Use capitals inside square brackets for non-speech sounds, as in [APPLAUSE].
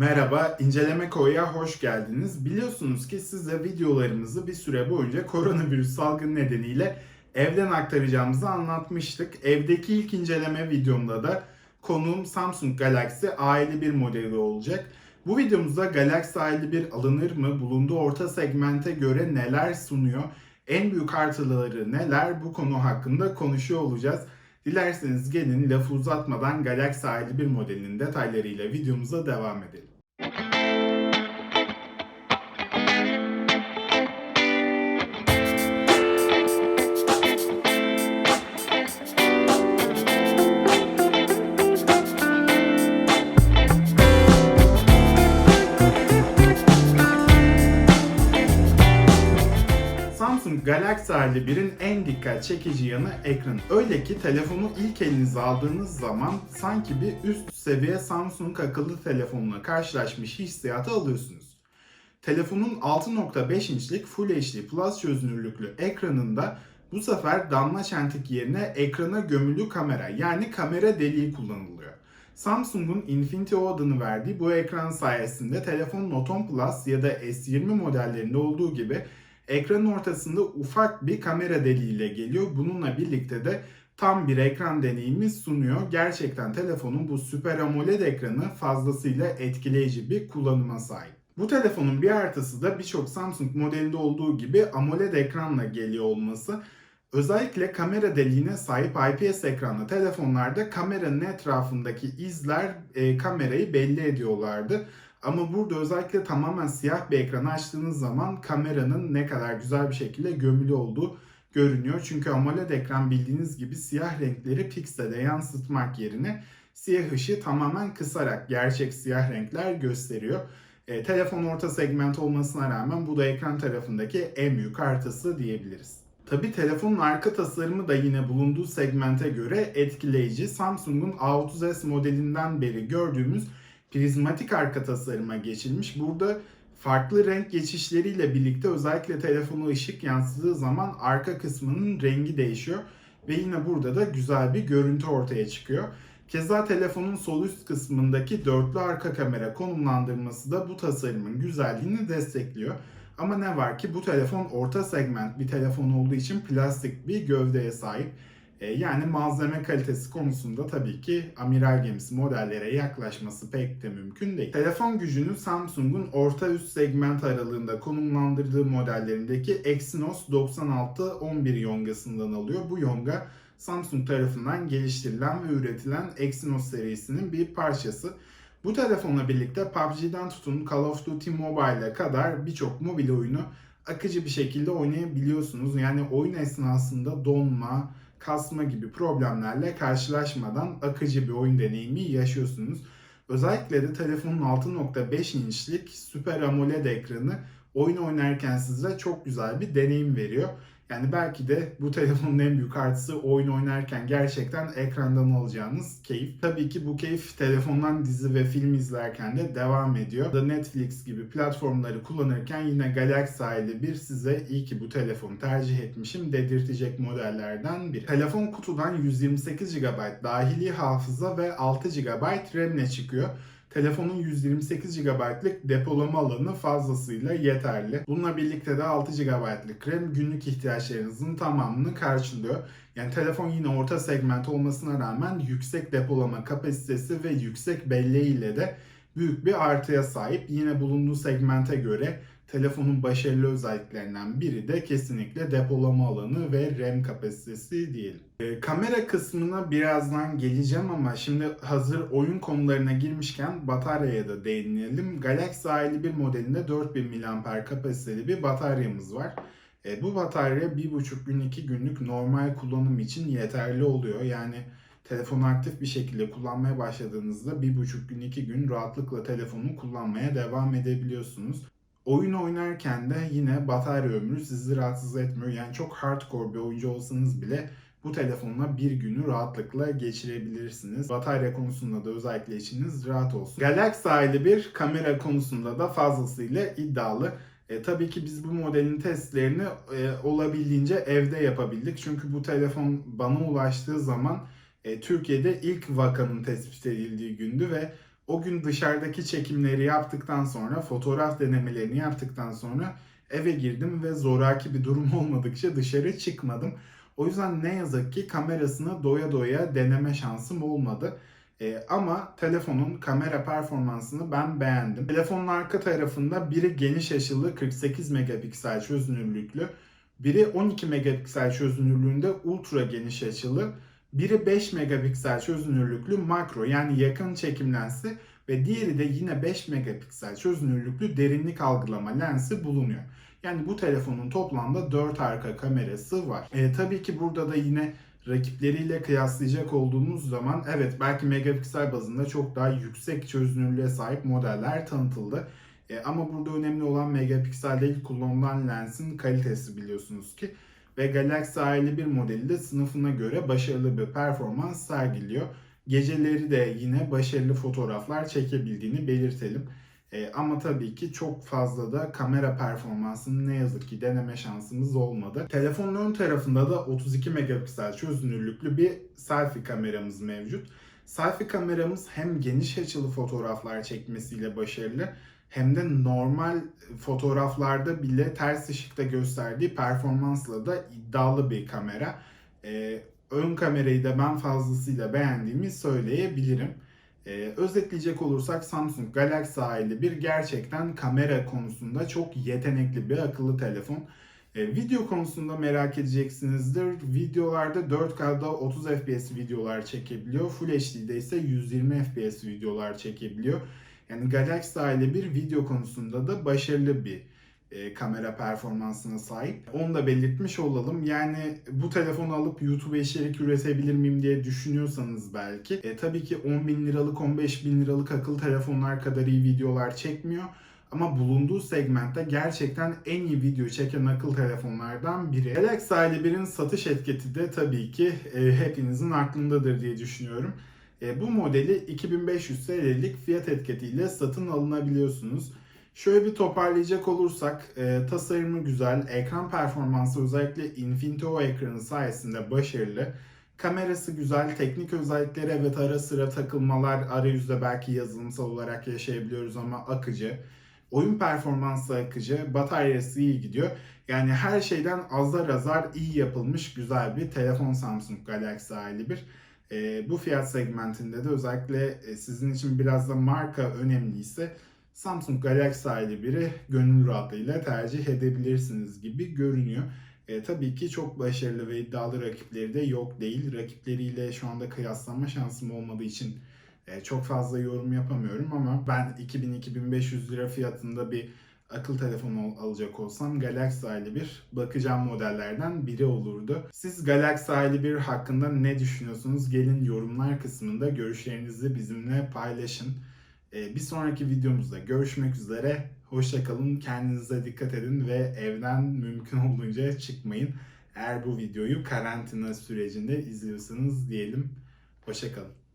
Merhaba, İnceleme Koy'a hoş geldiniz. Biliyorsunuz ki size videolarımızı bir süre boyunca koronavirüs salgını nedeniyle evden aktaracağımızı anlatmıştık. Evdeki ilk inceleme videomda da konuğum Samsung Galaxy A51 modeli olacak. Bu videomuzda Galaxy A51 alınır mı, bulunduğu orta segmente göre neler sunuyor, en büyük artıları neler bu konu hakkında konuşuyor olacağız. Dilerseniz gelin lafı uzatmadan Galaxy A51 modelinin detaylarıyla videomuza devam edelim. Samsung Galaxy A51'in en dikkat çekici yanı ekran. Öyle ki telefonu ilk elinize aldığınız zaman sanki bir üst seviye Samsung akıllı telefonla karşılaşmış hissiyatı alıyorsunuz. Telefonun 6.5 inçlik Full HD Plus çözünürlüklü ekranında bu sefer damla çentik yerine ekrana gömülü kamera yani kamera deliği kullanılıyor. Samsung'un Infinity O adını verdiği bu ekran sayesinde telefon Note 10 Plus ya da S20 modellerinde olduğu gibi ekranın ortasında ufak bir kamera deliğiyle geliyor. Bununla birlikte de tam bir ekran deneyimi sunuyor. Gerçekten telefonun bu Super AMOLED ekranı fazlasıyla etkileyici bir kullanıma sahip. Bu telefonun bir artısı da birçok Samsung modelinde olduğu gibi AMOLED ekranla geliyor olması. Özellikle kamera deliğine sahip IPS ekranlı telefonlarda kameranın etrafındaki izler e, kamerayı belli ediyorlardı. Ama burada özellikle tamamen siyah bir ekran açtığınız zaman kameranın ne kadar güzel bir şekilde gömülü olduğu görünüyor. Çünkü AMOLED ekran bildiğiniz gibi siyah renkleri piksele yansıtmak yerine siyah ışığı tamamen kısarak gerçek siyah renkler gösteriyor. E, telefon orta segment olmasına rağmen bu da ekran tarafındaki en büyük artısı diyebiliriz. Tabi telefonun arka tasarımı da yine bulunduğu segmente göre etkileyici. Samsung'un A30s modelinden beri gördüğümüz prizmatik arka tasarıma geçilmiş. Burada farklı renk geçişleriyle birlikte özellikle telefonu ışık yansıdığı zaman arka kısmının rengi değişiyor. Ve yine burada da güzel bir görüntü ortaya çıkıyor. Keza telefonun sol üst kısmındaki dörtlü arka kamera konumlandırması da bu tasarımın güzelliğini destekliyor. Ama ne var ki bu telefon orta segment bir telefon olduğu için plastik bir gövdeye sahip. E, Yani malzeme kalitesi konusunda tabii ki amiral gemisi modellere yaklaşması pek de mümkün değil. Telefon gücünü Samsung'un orta üst segment aralığında konumlandırdığı modellerindeki Exynos 9611 yongasından alıyor. Bu yonga Samsung tarafından geliştirilen ve üretilen Exynos serisinin bir parçası. Bu telefonla birlikte PUBG'den tutun Call of Duty Mobile'e kadar birçok mobil oyunu akıcı bir şekilde oynayabiliyorsunuz. Yani oyun esnasında donma, kasma gibi problemlerle karşılaşmadan akıcı bir oyun deneyimi yaşıyorsunuz. Özellikle de telefonun 6.5 inçlik Super AMOLED ekranı oyun oynarken size çok güzel bir deneyim veriyor. Yani belki de bu telefonun en büyük artısı oyun oynarken gerçekten ekrandan alacağınız keyif. Tabii ki bu keyif telefondan dizi ve film izlerken de devam ediyor. Da Netflix gibi platformları kullanırken yine Galaxy A51 size iyi ki bu telefonu tercih etmişim dedirtecek modellerden biri. Telefon kutudan 128 GB dahili hafıza ve 6 GB RAM ile çıkıyor. Telefonun 128 GB'lık depolama alanı fazlasıyla yeterli. Bununla birlikte de 6 GB'lık RAM günlük ihtiyaçlarınızın tamamını karşılıyor. Yani telefon yine orta segment olmasına rağmen yüksek depolama kapasitesi ve yüksek belleğiyle de büyük bir artıya sahip. Yine bulunduğu segmente göre telefonun başarılı özelliklerinden biri de kesinlikle depolama alanı ve RAM kapasitesi diyelim. Ee, kamera kısmına birazdan geleceğim ama şimdi hazır oyun konularına girmişken bataryaya da değinelim. Galaxy A51 modelinde 4000 mAh kapasiteli bir bataryamız var. E, bu batarya 1,5 gün 2 günlük normal kullanım için yeterli oluyor. Yani telefonu aktif bir şekilde kullanmaya başladığınızda 1,5 gün 2 gün rahatlıkla telefonu kullanmaya devam edebiliyorsunuz. Oyun oynarken de yine batarya ömrü sizi rahatsız etmiyor. Yani çok hardcore bir oyuncu olsanız bile bu telefonla bir günü rahatlıkla geçirebilirsiniz. Batarya konusunda da özellikle içiniz rahat olsun. Galaxy A51 kamera konusunda da fazlasıyla iddialı. E, tabii ki biz bu modelin testlerini e, olabildiğince evde yapabildik. Çünkü bu telefon bana ulaştığı zaman e, Türkiye'de ilk vakanın tespit edildiği gündü ve O gün dışarıdaki çekimleri yaptıktan sonra, fotoğraf denemelerini yaptıktan sonra eve girdim ve zoraki bir durum [LAUGHS] olmadıkça dışarı çıkmadım. O yüzden ne yazık ki kamerasını doya doya deneme şansım olmadı. Ee, ama telefonun kamera performansını ben beğendim. Telefonun arka tarafında biri geniş açılı 48 megapiksel çözünürlüklü, biri 12 megapiksel çözünürlüğünde ultra geniş açılı, biri 5 megapiksel çözünürlüklü makro yani yakın çekim lensi ve diğeri de yine 5 megapiksel çözünürlüklü derinlik algılama lensi bulunuyor. Yani bu telefonun toplamda 4 arka kamerası var. E, tabii ki burada da yine rakipleriyle kıyaslayacak olduğumuz zaman evet belki megapiksel bazında çok daha yüksek çözünürlüğe sahip modeller tanıtıldı. E, ama burada önemli olan megapiksel değil kullanılan lensin kalitesi biliyorsunuz ki. Ve Galaxy A51 modeli de sınıfına göre başarılı bir performans sergiliyor. Geceleri de yine başarılı fotoğraflar çekebildiğini belirtelim. E, ama tabii ki çok fazla da kamera performansını ne yazık ki deneme şansımız olmadı. Telefonun ön tarafında da 32 megapiksel çözünürlüklü bir selfie kameramız mevcut. Selfie kameramız hem geniş açılı fotoğraflar çekmesiyle başarılı hem de normal fotoğraflarda bile ters ışıkta gösterdiği performansla da iddialı bir kamera. E, ön kamerayı da ben fazlasıyla beğendiğimi söyleyebilirim. Ee, özetleyecek olursak Samsung Galaxy A51 gerçekten kamera konusunda çok yetenekli bir akıllı telefon. Ee, video konusunda merak edeceksinizdir. Videolarda 4K'da 30 FPS videolar çekebiliyor. Full HD'de ise 120 FPS videolar çekebiliyor. Yani Galaxy A51 video konusunda da başarılı bir e, kamera performansına sahip. Onu da belirtmiş olalım. Yani bu telefonu alıp YouTube içerik üretebilir miyim diye düşünüyorsanız belki. E, tabii ki 10 bin liralık 15 bin liralık akıllı telefonlar kadar iyi videolar çekmiyor. Ama bulunduğu segmentte gerçekten en iyi video çeken akıllı telefonlardan biri. Galaxy A51'in satış etiketi de tabii ki e, hepinizin aklındadır diye düşünüyorum. E, bu modeli 2500 TL'lik fiyat etiketiyle satın alınabiliyorsunuz. Şöyle bir toparlayacak olursak e, tasarımı güzel, ekran performansı özellikle Infinity O ekranı sayesinde başarılı. Kamerası güzel, teknik özellikleri evet ara sıra takılmalar, arayüzde belki yazılımsal olarak yaşayabiliyoruz ama akıcı. Oyun performansı akıcı, bataryası iyi gidiyor. Yani her şeyden azar azar iyi yapılmış güzel bir telefon Samsung Galaxy A51. E, bu fiyat segmentinde de özellikle e, sizin için biraz da marka önemliyse Samsung Galaxy A51'i gönül rahatlığıyla tercih edebilirsiniz gibi görünüyor. E, tabii ki çok başarılı ve iddialı rakipleri de yok değil. Rakipleriyle şu anda kıyaslama şansım olmadığı için e, çok fazla yorum yapamıyorum ama ben 2000-2500 lira fiyatında bir akıl telefonu alacak olsam Galaxy A51 bakacağım modellerden biri olurdu. Siz Galaxy A51 hakkında ne düşünüyorsunuz? Gelin yorumlar kısmında görüşlerinizi bizimle paylaşın. Ee, bir sonraki videomuzda görüşmek üzere. Hoşçakalın, kendinize dikkat edin ve evden mümkün olduğunca çıkmayın. Eğer bu videoyu karantina sürecinde izliyorsanız diyelim. Hoşçakalın.